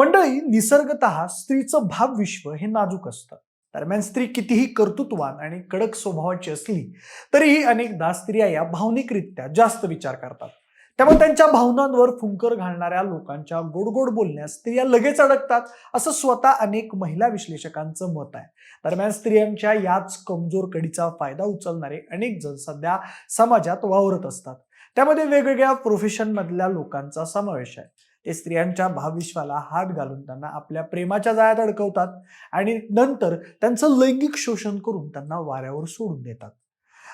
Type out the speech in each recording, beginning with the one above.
मंडळी निसर्गत स्त्रीचं भावविश्व हे नाजूक असतं. दरम्यान स्त्री कितीही कर्तृत्वान आणि कडक स्वभावाची असली तरीही अनेकदा स्त्रिया या भावनिकरित्या जास्त विचार करतात. त्यामुळे त्यांच्या भावनांवर फुंकर घालणाऱ्या लोकांच्या गोडगोड बोलण्यास स्त्रिया लगेच अडकतात असं स्वतः अनेक महिला विश्लेषकांचं मत आहे. दरम्यान स्त्रियांच्या याच कमजोर कडीचा फायदा उचलणारे अनेक जण सध्या समाजात वावरत असतात. त्यामध्ये वेगवेगळ्या प्रोफेशन मधल्या लोकांचा समावेश आहे. ते स्त्रियांच्या भावविश्वाला हात घालून त्यांना आपल्या प्रेमाच्या जाळ्यात अडकवतात आणि नंतर त्यांचं लैंगिक शोषण करून त्यांना वाऱ्यावर सोडून देतात.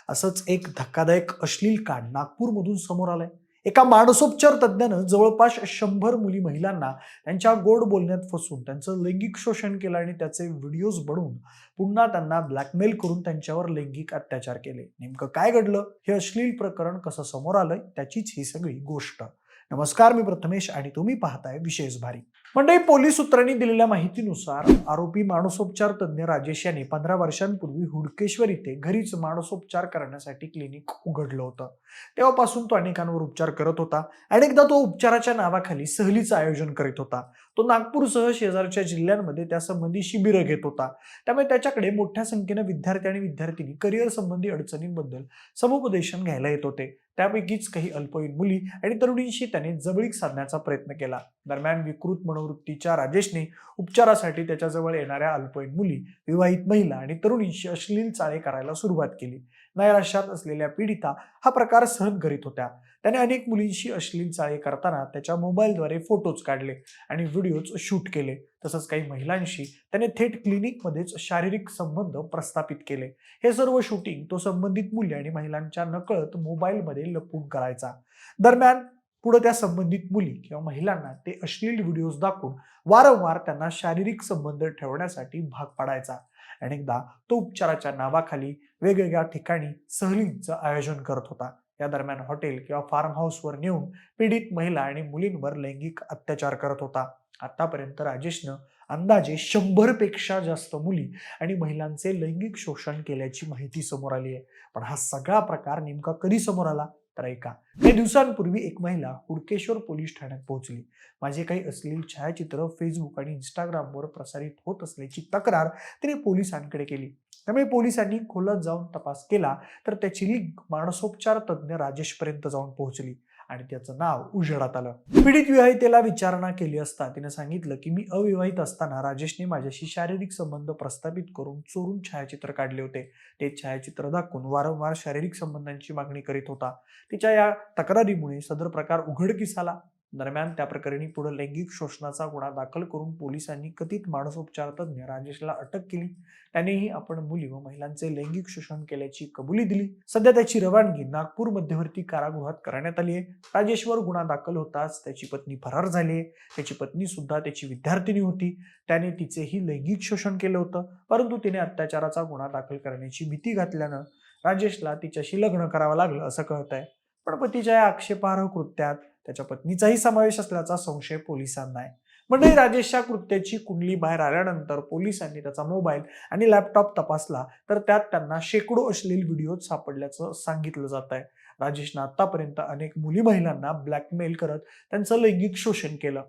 असंच एक धक्कादायक अश्लील कांड नागपूरमधून समोर आलंय. एका मानसोपचार तज्ज्ञानं जवळपास शंभर मुली महिलांना त्यांच्या गोड बोलण्यात फसून त्यांचं लैंगिक शोषण केलं आणि त्याचे व्हिडिओज बनवून पुन्हा त्यांना ब्लॅकमेल करून त्यांच्यावर लैंगिक अत्याचार केले. नेमकं काय घडलं? हे अश्लील प्रकरण कसं समोर आलंय? त्याचीच ही सगळी गोष्ट. नमस्कार मी प्रथमेश आणि तुम्ही पाहताय विशेष भारी. मंडळी पोलीस सूत्रांनी दिलेल्या माहितीनुसार आरोपी मानसोपचार तज्ज्ञ राजेश यांनी पंधरा वर्षांपूर्वी हुडकेश्वर इथे घरीच मानसोपचार करण्यासाठी क्लिनिक उघडलं होतं. तेव्हापासून तो अनेकांवर उपचार करत होता अनेकदा तो उपचाराच्या नावाखाली सहलीचं आयोजन करीत होता. तो नागपूरसह शेजारच्या जिल्ह्यांमध्ये त्यासंबंधी शिबिरं घेत होता. त्यामुळे त्याच्याकडे मोठ्या संख्येनं विद्यार्थी आणि विद्यार्थिनी करिअर संबंधी अडचणींबद्दल समुपदेशन घ्यायला येत होते. त्यापैकीच काही अल्पवयीन मुली आणि तरुणींशी त्याने जवळीक साधण्याचा प्रयत्न केला. दरम्यान विकृत म्हणून वृत्तीच्या राजेशने उपचारासाठी त्याच्याजवळ येणाऱ्या अल्पवयीन मुली विवाहित महिला आणि तरुणींशी अश्लील चाळे करायला सुरुवात केली. नैराश्यात असलेल्या पीडिता हा प्रकार सहन करीत होत्या. त्याने अनेक मुलींशी अश्लील चाळे करताना त्याच्या मोबाईलद्वारे फोटोज काढले आणि व्हिडिओज शूट केले. तसंच काही महिलांशी त्याने थेट क्लिनिकमध्येच शारीरिक संबंध प्रस्थापित केले. हे सर्व शूटिंग तो संबंधित मुली आणि महिलांच्या नकळत मोबाईलमध्ये लपवून करायचा. दरम्यान पुढे त्या संबंधित मुली किंवा महिलांना ते अश्लील व्हिडिओज दाखवून वारंवार त्यांना शारीरिक संबंध ठेवण्यासाठी भाग पाडायचा. अनेकदा तो उपचाराच्या नावाखाली वेगवेगळ्या ठिकाणी सहलींचं आयोजन करत होता. या दरम्यान हॉटेल किंवा फार्म हाऊसवर नेऊन पीडित महिला आणि मुलींवर लैंगिक अत्याचार करत होता. आतापर्यंत राजेशनं अंदाजे शंभरपेक्षा जास्त मुली आणि महिलांचे लैंगिक शोषण केल्याची माहिती समोर आली आहे. पण हा सगळा प्रकार नेमका कधी समोर आला? तर ऐका. काही दिवसांपूर्वी एक महिला हुडकेश्वर पोलीस ठाण्यात पोहोचली. माझे काही असलेली छायाचित्र फेसबुक आणि इंस्टाग्रामवर प्रसारित होत असल्याची तक्रार तिने पोलिसांकडे केली. त्यामुळे पोलिसांनी खोलत जाऊन तपास केला तर त्याची लिंक मानसोपचार तज्ज्ञ राजेशपर्यंत जाऊन पोहोचली. आणि त्याचं नाव उजेडात आलं. पीडित विवाहितेला विचारणा केली असता तिने सांगितलं की मी अविवाहित असताना राजेशने माझ्याशी शारीरिक संबंध प्रस्थापित करून चोरून छायाचित्र काढले होते. ते छायाचित्र दाखवून वारंवार शारीरिक संबंधांची मागणी करीत होता. तिच्या या तक्रारीमुळे सदर प्रकार उघडकीस आला. दरम्यान त्या प्रकरणी पुढे लैंगिक शोषणाचा गुन्हा दाखल करून पोलिसांनी कथित मानसोपचार तज्ज्ञ राजेशला अटक केली. त्यानेही आपण मुली व महिलांचे लैंगिक शोषण केल्याची कबुली दिली. सध्या त्याची रवानगी नागपूर मध्यवर्ती कारागृहात करण्यात आली आहे. राजेशवर गुन्हा दाखल होताच त्याची पत्नी फरार झाली आहे. त्याची पत्नी सुद्धा त्याची विद्यार्थिनी होती. त्याने तिचेही लैंगिक शोषण केलं होतं. परंतु तिने अत्याचाराचा गुन्हा दाखल करण्याची भीती घातल्यानं राजेशला तिच्याशी लग्न करावं लागलं असं कळत आहे पण पतीच्या या आक्षेपार्ह कृत्यात त्याच्या पत्नीचाही समावेश असल्याचा संशय पोलिसांना आहे. म्हणजे राजेशच्या कृत्याची कुंडली बाहेर आल्यानंतर पोलिसांनी त्याचा मोबाईल आणि लॅपटॉप तपासला तर त्यात त्यांना शेकडो अश्लील व्हिडिओ सापडल्याचं सांगितलं जात आहे. राजेशनं आतापर्यंत अनेक मुली महिलांना ब्लॅकमेल करत त्यांचं लैंगिक शोषण केलं.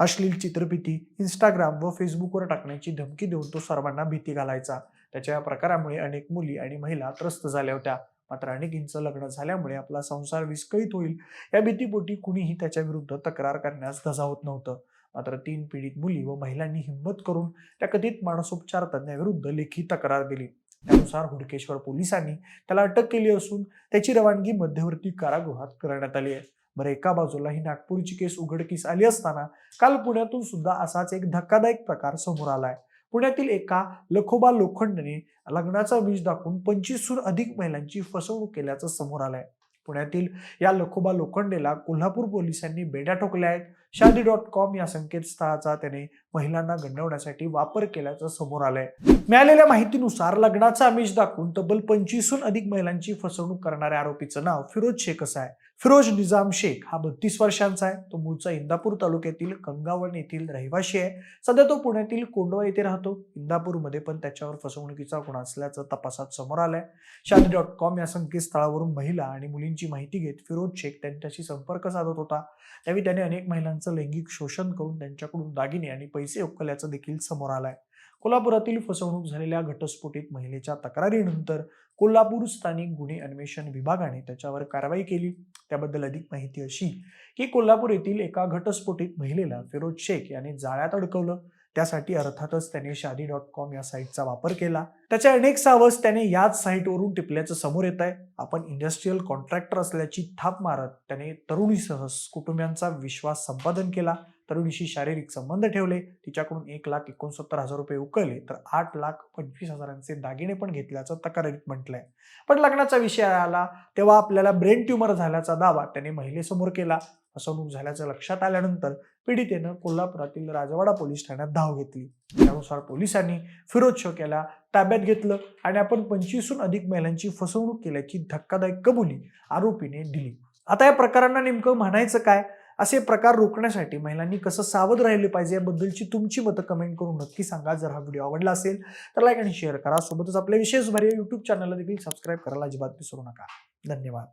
अश्लील चित्रफिती इंस्टाग्राम व फेसबुकवर टाकण्याची धमकी देऊन तो सर्वांना भीती घालायचा. त्याच्या या प्रकारामुळे अनेक मुली आणि महिला त्रस्त झाल्या होत्या. मात्र अनेकींचं लग्न झाल्यामुळे आपला संसार विस्कळीत होईल. या भीतीपोटी कुणीही त्याच्या विरुद्ध तक्रार करण्यास धजावत नव्हतं. मात्र तीन पीडित मुली व महिलांनी हिंमत करून त्या कथित मानसोपचार तज्ञाविरुद्ध लेखी तक्रार दिली. त्यानुसार हुडकेश्वर पोलिसांनी त्याला अटक केली असून त्याची रवानगी मध्यवर्ती कारागृहात करण्यात आली आहे. बरं एका बाजूला ही नागपूरची केस उघडकीस आली असताना काल पुण्यातून सुद्धा असाच एक धक्कादायक प्रकार समोर आलाय पुण्यातील एका लखोबा लोखंडने लग्नाचा वीज दाखवून पंचवीसहून अधिक महिलांची फसवणूक केल्याचं समोर आलंय. पुण्यातील या लखोबा लोखंडेला कोल्हापूर पोलिसांनी बेड्या ठोकल्या आहेत. शादी डॉट कॉम या संकेतस्थळाचा त्याने महिलांना गंडवण्यासाठी वापर केल्याचं समोर आलंय. मिळालेल्या माहितीनुसार लग्नाचा आमिष दाखवून तब्बल पंचवीसहून अधिक महिलांची फसवणूक करणाऱ्या आरोपीचं नाव फिरोज शेख असं आहे. फिरोज निजाम शेख हा बत्तीस वर्षांचा आहे. तो मूळचा इंदापूर तालुक्यातील गंगावण येथील रहिवाशी आहे. सध्या तो पुण्यातील कोंडवा येथे राहतो. इंदापूरमध्ये पण त्याच्यावर फसवणुकीचा गुन्हा असल्याचं तपासात समोर आलंय. शादी डॉट कॉम या संकेतस्थळावरून महिला आणि मुलींची माहिती घेत फिरोज शेख त्यांच्याशी संपर्क साधत होता. त्यावेळी त्याने अनेक महिलांचा त्यांचं लैंगिक शोषण करून त्यांच्याकडून दागिने आणि पैसे उकल्याचं देखील समोर आलंय. कोल्हापुरातील फसवणूक झालेल्या घटस्फोटीत महिलेच्या तक्रारीनंतर कोल्हापूर स्थानिक गुन्हे अन्वेषण विभागाने त्याच्यावर कारवाई केली. त्याबद्दल अधिक माहिती अशी की कोल्हापूर येथील एका घटस्फोटीत महिलेला फिरोज शेख याने जाळ्यात अडकवलं. त्यासाठी अर्थातच त्याने शादी डॉट कॉम या साईटचा वापर केला. त्याच्या अनेक सावज त्याने याच साईटवरून टिपल्याचं समोर येत आहे आपण इंडस्ट्रीयल कॉन्ट्रॅक्टर असल्याची थाप मारत त्याने तरुणीसह कुटुंबियांचा विश्वास संपादन केला. तरुणीशी शारीरिक संबंध ठेवले. तिच्याकडून एक लाख एकोणसत्तर हजार रुपये उकळले. तर आठ लाख पंचवीस हजारांचे दागिने पण घेतल्याचं तक्रारीत म्हटलंय. पण लग्नाचा विषय आला तेव्हा आपल्याला ब्रेन ट्यूमर झाल्याचा दावा त्याने महिलेसमोर केला. फसवणूक झाल्याचं लक्षात आल्यानंतर पीडितेनं कोल्हापुरातील राजवाडा पोलीस ठाण्यात धाव घेतली. त्यानुसार पोलिसांनी फिरोज शोक याला ताब्यात घेतलं आणि आपण पंचवीसहून अधिक महिलांची फसवणूक केल्याची धक्कादायक कबुली आरोपीने दिली. आता या प्रकारांना नेमकं म्हणायचं काय? असे प्रकार रोखण्यासाठी महिलांनी कसं सावध राहिले पाहिजे याबद्दलची तुमची मतं कमेंट करून नक्की सांगा. जर हा व्हिडिओ आवडला असेल तर लाईक आणि शेअर करा. सोबतच आपल्या विशेष भारी युट्यूब चॅनलला देखील सबस्क्राईब करायला अजिबात विसरू नका. धन्यवाद.